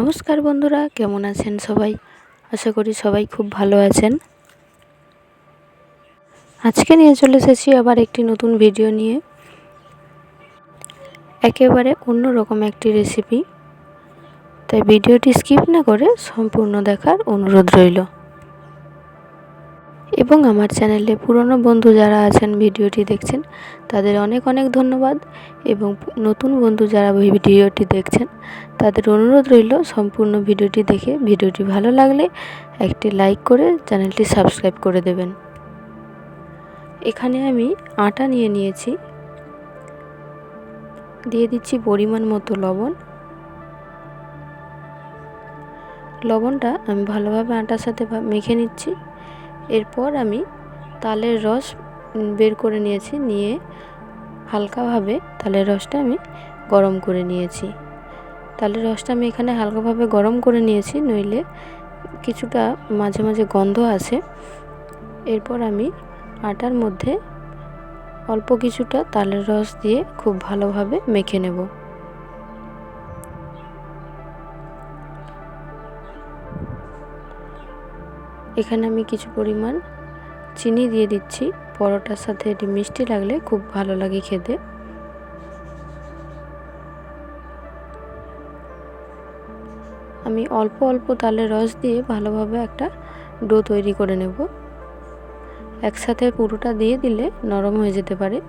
নমস্কার বন্ধুরা, কেমন আছেন সবাই? আশা করি সবাই খুব ভালো আছেন। আজকে নিয়ে চলে এসেছি আবার একটি নতুন ভিডিও নিয়ে। একেবারে অন্য রকম একটি রেসিপি তাই ভিডিওটি স্কিপ না করে সম্পূর্ণ দেখার অনুরোধ রইল। এবং আমার চ্যানেলে পুরনো বন্ধু যারা আছেন, ভিডিওটি দেখছেন, তাদের অনেক অনেক ধন্যবাদ। এবং নতুন বন্ধু যারা ভিডিওটি দেখছেন, তাদের অনুরোধ রইল সম্পূর্ণ ভিডিওটি দেখে। ভিডিওটি ভালো লাগলে একটি লাইক করে চ্যানেলটি সাবস্ক্রাইব করে দেবেন। এখানে আমি আটা নিয়ে নিয়েছি। দিয়ে দিচ্ছি পরিমাণ মতো লবণ। লবণটা আমি ভালোভাবে আটার সাথে মেখে নিচ্ছি। এরপর আমি তালের রস বের করে নিয়েছি, নিয়ে হালকাভাবে তালের রসটা আমি গরম করে নিয়েছি। তালের রসটা আমি এখানে হালকাভাবে গরম করে নিয়েছি, নইলে কিছুটা মাঝে মাঝে গন্ধ আছে। এরপর আমি আটার মধ্যে অল্প কিছুটা তালের রস দিয়ে খুব ভালোভাবে মেখে নেব। এখানে আমি কিছু পরিমাণ চিনি দিয়ে দিচ্ছি। পরোটার সাথে এটি মিষ্টি লাগলে খুব ভালো লাগে খেতে। আমি অল্প অল্প তালের রস দিয়ে ভালোভাবে একটা ডো তৈরি করে নেব। একসাথে পুরোটা দিয়ে দিলে নরম হয়ে যেতে পারে।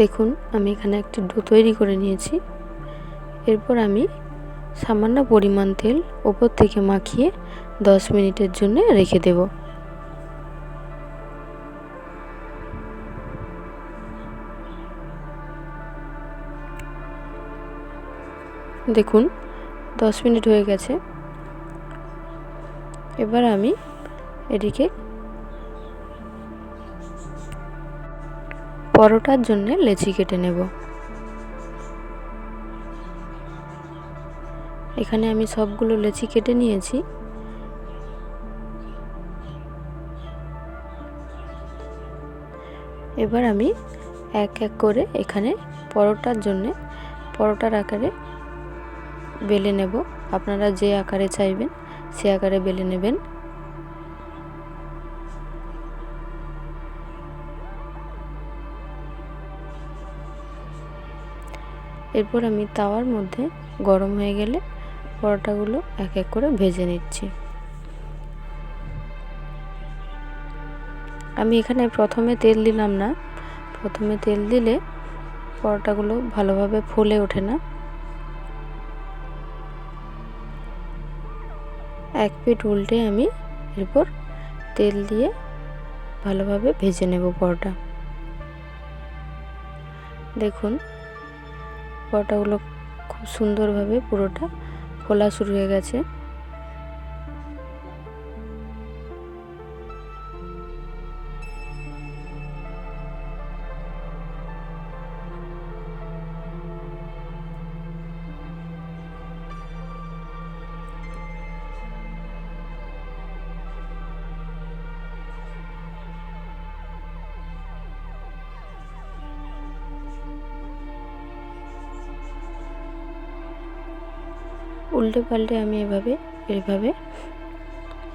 দেখুন, আমি এখানে একটি ডো তৈরি করে নিয়েছি। এরপর আমি সামান্য পরিমাণ তেল ওপর থেকে মাখিয়ে দশ মিনিটের জন্য রেখে দেব। দেখুন, দশ মিনিট হয়ে গেছে। এবার আমি এটিকে পরোটার জন্য লেচি কেটে নেব। এখানে আমি সবগুলো লেচি কেটে নিয়েছি। এবার আমি এক এক করে এখানে পরোটার জন্যে, পরোটার আকারে বেলে নেব। আপনারা যে আকারে চাইবেন, সে আকারে বেলে নেবেন। এরপর আমি তাওয়ার মধ্যে গরম হয়ে গেলে পরোটাগুলো এক এক করে ভেজে নিচ্ছি। আমি এখানে প্রথমে তেল দিলাম না। প্রথমে তেল দিলে পরোটাগুলো ভালোভাবে ফুলে ওঠে না। এক পিঠ উল্টে আমি এরপর তেল দিয়ে ভালোভাবে ভেজে নেব পরোটা। দেখুন পরোটাগুলো খুব সুন্দরভাবে পুরোটা ফোলা শুরু হয়ে গেছে। উল্টে পাল্টে আমি এভাবে এভাবে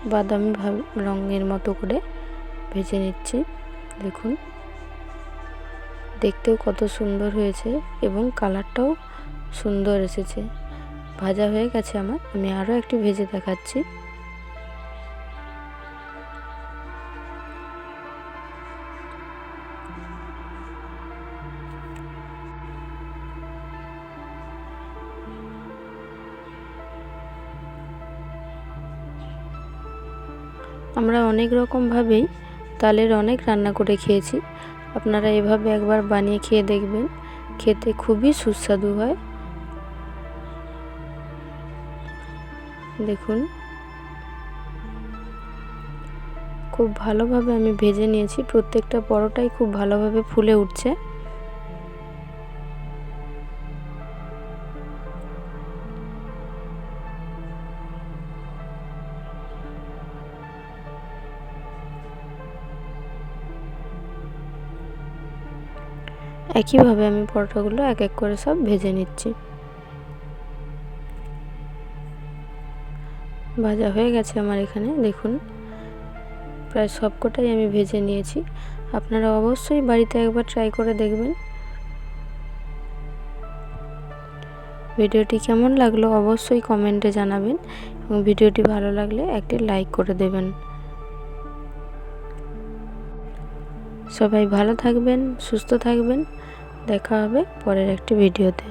বাদামি ভাব রঙের মতো করে ভেজে নিচ্ছি, দেখুন। দেখতেও কত সুন্দর হয়েছে এবং কালারটাও সুন্দর এসেছে। ভাজা হয়ে গেছে আমার, আমি আরও একটি ভেজে দেখাচ্ছি। আমরা অনেক রকমভাবেই তালের অনেক রান্না করে খেয়েছি। আপনারা এভাবে একবার বানিয়ে খেয়ে দেখবেন। খেতে খুবই সুস্বাদু হয়। দেখুন। খুব ভালোভাবে আমি ভেজে নিয়েছি। প্রত্যেকটা পরোটাই খুব ভালোভাবে ফুলে উঠছে। একইভাবে আমি পরোটাগুলো এক এক করে সব ভেজে নিচ্ছি। ভাজা হয়ে গেছে আমার এখানে, দেখুন। প্রায় সবকটাই আমি ভেজে নিয়েছি। আপনারা অবশ্যই বাড়িতে একবার ট্রাই করে দেখবেন। ভিডিওটি কেমন লাগল অবশ্যই কমেন্টে জানাবেন এবং ভিডিওটি ভালো লাগলে একটি লাইক করে দেবেন। সবাই ভালো থাকবেন সুস্থ থাকবেন। দেখা হবে পরের একটি ভিডিওতে।